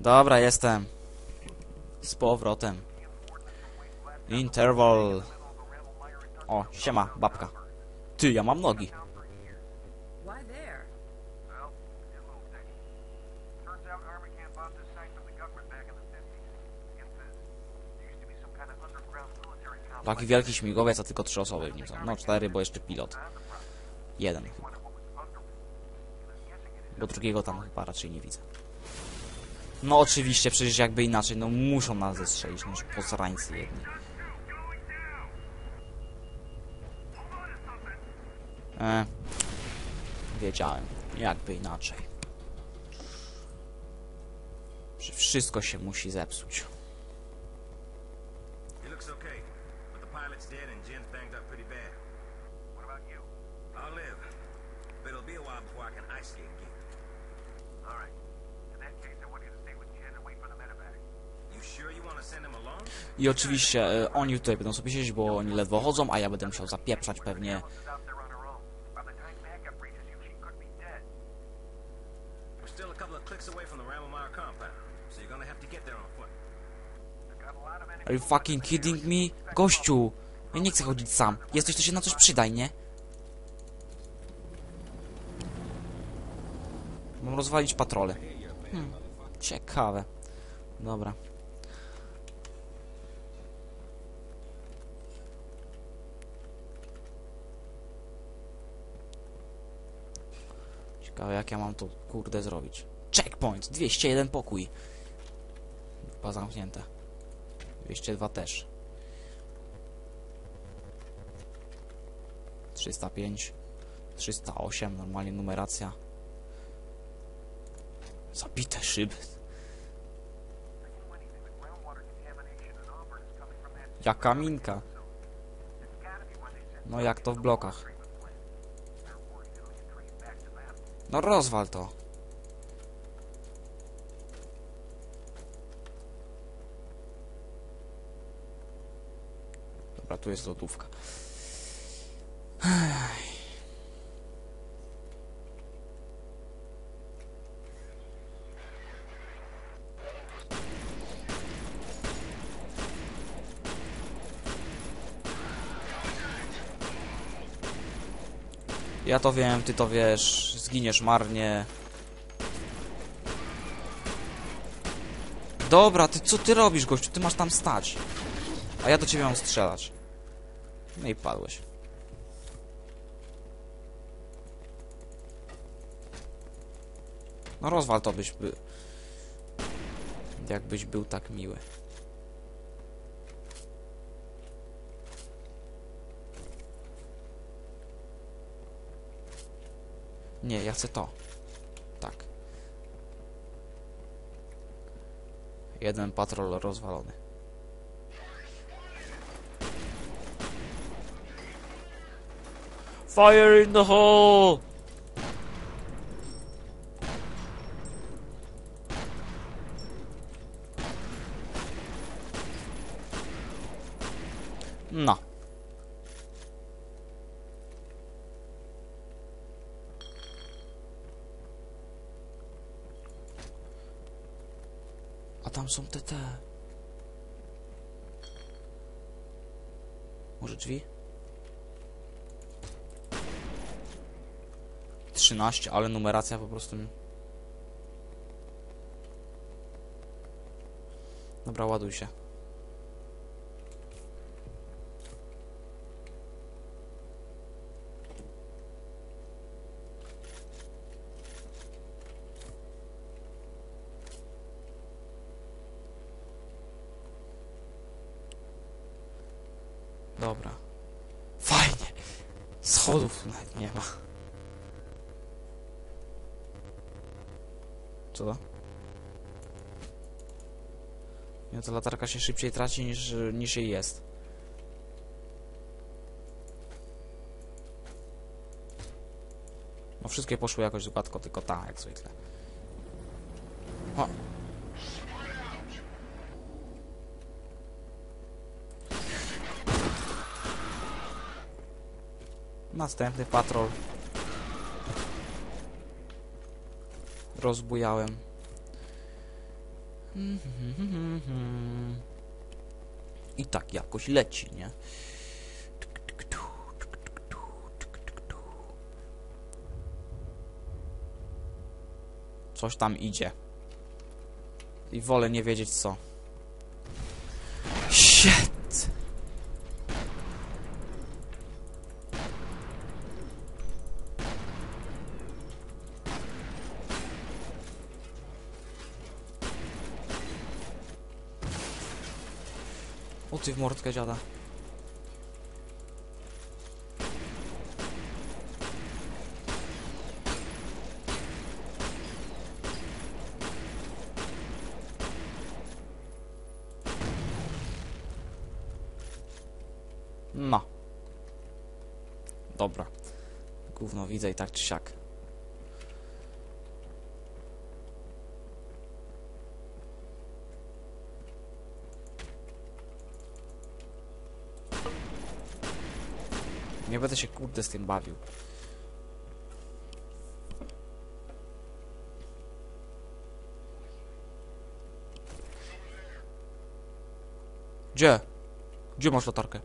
Dobra, jestem. Z powrotem. Interval. O, siema, babka. Ty, ja mam nogi. Why there? Well, it's a little thing. Turns out Army Camp bought this site from the government back in the 50s. Against this. There used to be some kind of underground military complex. Taki wielki śmigłowiec, a tylko trzy osoby w nim są. No, cztery, bo jeszcze pilot. Jeden. chyba. Bo drugiego tam chyba raczej nie widzę. No oczywiście, przecież jakby inaczej, no muszą nas zestrzelić, no posrańcy jedni. E, wiedziałem, jakby inaczej. Że wszystko się musi zepsuć. It looks okay, but the pilot's dead and Jen's banged up pretty bad. What about you? I'll live, but it'll be a while before I can ice skate again. All right. I oczywiście e, oni tutaj będą sobie siedzieć, bo oni ledwo chodzą, a ja będę musiał zapieprzać pewnie. Are you fucking kidding me? Gościu! Ja nie chcę chodzić sam. Jesteś, to się na coś przydaj, nie? Mam rozwalić patrole. Hmm, ciekawe. Dobra. Ciekawe jak ja mam to kurde zrobić. Checkpoint! 201 pokój. Chyba zamknięte. 202 też. 305 308 normalnie numeracja. Zabite szyby. Jaka minka. No jak to w blokach. No rozwal to. Dobra, tu jest lodówka. Ja to wiem, ty to wiesz, zginiesz marnie. Dobra, ty co ty robisz, gościu? Ty masz tam stać. A ja do ciebie mam strzelać. No i padłeś. No rozwal to byś by... Jakbyś był tak miły. Nie, ja chcę to. Tak. Jeden patrol rozwalony. Fire in the hole! No. A tam są te te. Może drzwi? 13, ale numeracja po prostu... Dobra, ładuj się. Dobra. Fajnie. Schodów nawet nie ma. Co to? Nie, to latarka się szybciej traci niż, niż jej jest. No wszystkie poszły jakoś gładko, tylko ta, jak zwykle. O. Następny patrol. Rozbujałem. I tak jakoś leci, nie? Coś tam idzie. I wolę nie wiedzieć co. Shit! O ty w mordkę dziada. No. Dobra. Gówno widzę i tak czy siak. Nie będę się kurde z tym bawił. Gdzie? Gdzie masz latarkę?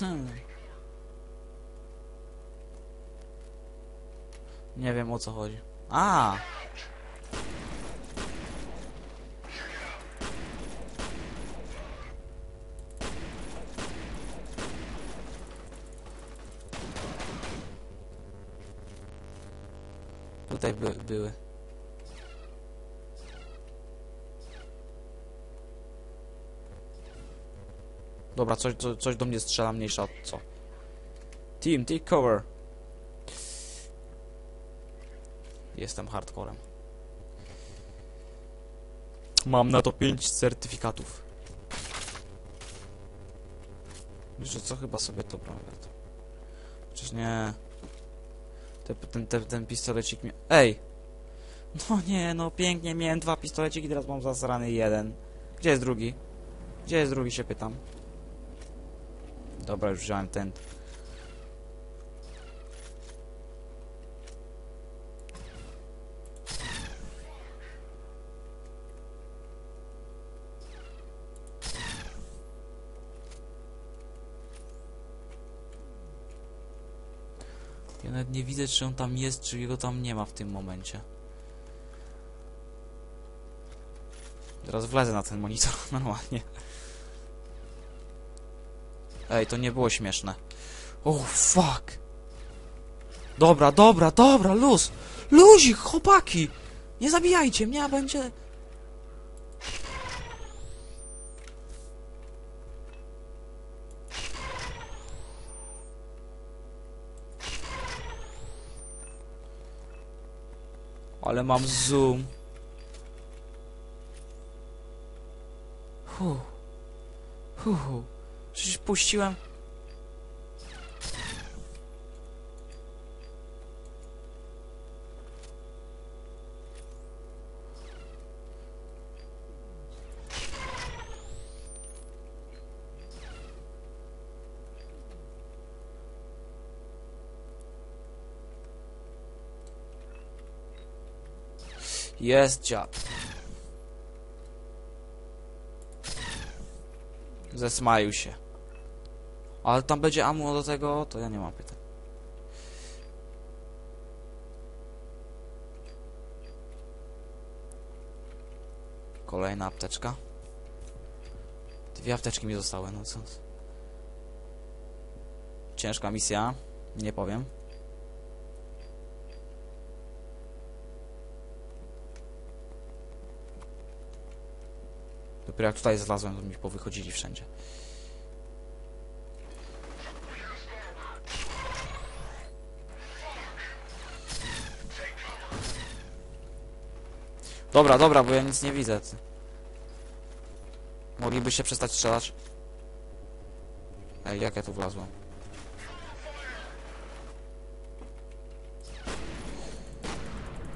Hmm. Nie wiem o co chodzi. A! Tutaj by, były. Dobra, coś, co, coś do mnie strzela mniejsza od co. Team, take cover. Jestem hardcorem. Mam na to 5 certyfikatów. Wiesz co, chyba sobie to brałem. Przecież nie... Te, ten, ten, ten pistolecik mnie... Ej! No nie, no pięknie, miałem dwa pistoleciki, teraz mam zasrany jeden. Gdzie jest drugi? Gdzie jest drugi, się pytam. Dobra, już wziąłem ten. Ja nawet nie widzę, czy on tam jest, czy go tam nie ma w tym momencie. Teraz wlezę na ten monitor normalnie. Ej, to nie było śmieszne. Oh, fuck. Dobra, dobra, dobra, luz. Luzik, chłopaki. Nie zabijajcie mnie, a będzie... Ale mam zoom. Huh. Huh. Przecież puściłem... Jest dziad. Zesmaił się. Ale tam będzie ammo do tego, to ja nie mam pytań. Kolejna apteczka. Dwie apteczki mi zostały, no co? Ciężka misja, nie powiem. Dopiero jak tutaj zlazłem, to mi powychodzili wszędzie. Dobra, dobra, bo ja nic nie widzę. ty. Moglibyście przestać strzelać? Ej, jak ja tu wlazłem?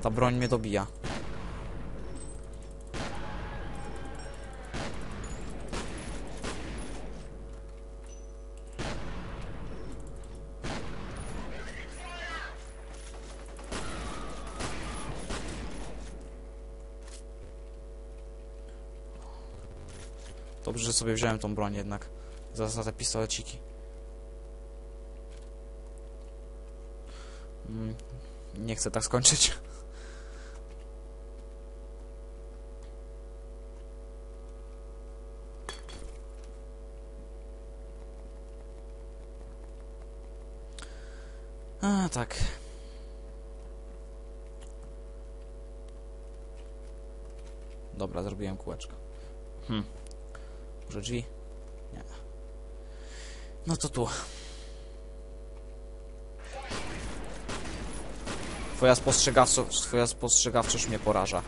Ta broń mnie dobija. Dobrze, że sobie wziąłem tą broń jednak. Za, za te pistoleciki. Mm, nie chcę tak skończyć. A, tak. Dobra, zrobiłem kółeczko. Hm. Może drzwi? Nie. No to tu. Twoja spostrzegawczość, twoja spostrzegawczość mnie poraża.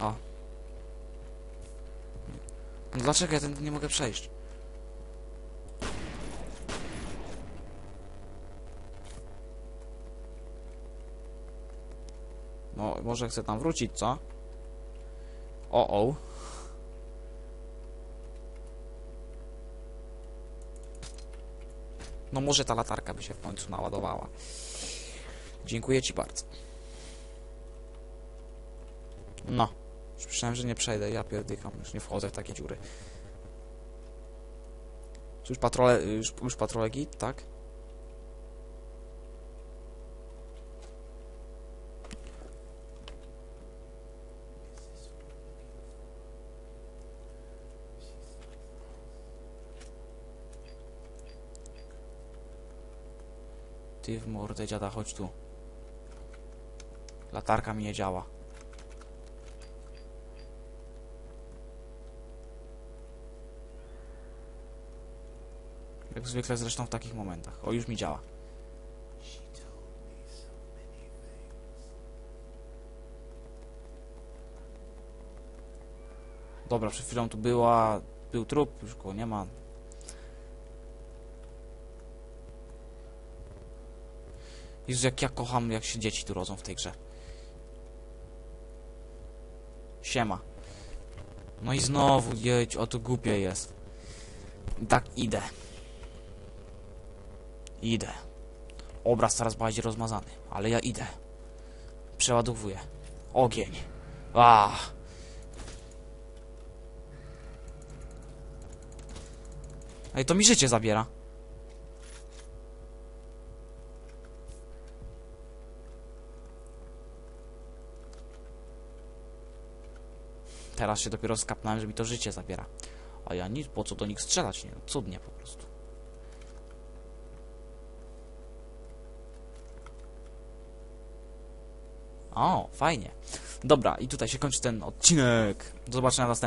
O. Dlaczego ja ten nie mogę przejść? No, może chcę tam wrócić, co? O, o. No może ta latarka by się w końcu naładowała. Dziękuję ci bardzo. No. Już że nie przejdę. Ja pierdykam. Już nie wchodzę w takie dziury. Już patrole... Już, już patrole git, tak? Ty w mordę dziada, chodź tu. Latarka mi nie działa. Jak zwykle zresztą w takich momentach. O, już mi działa. Dobra, przed chwilą tu była... Był trup, już go nie ma. Jezu, jak ja kocham, jak się dzieci tu rodzą w tej grze. Siema. No i znowu, jedź, o to głupie jest. Tak, idę. Idę. Obraz coraz bardziej rozmazany, ale ja idę. Przeładowuję. Ogień. A. Ej, to mi życie zabiera. Teraz się dopiero skapnąłem, że mi to życie zabiera. A ja nic, po co do nich strzelać? Nie, cudnie po prostu. O, fajnie. Dobra, i tutaj się kończy ten odcinek. Do zobaczenia następnym.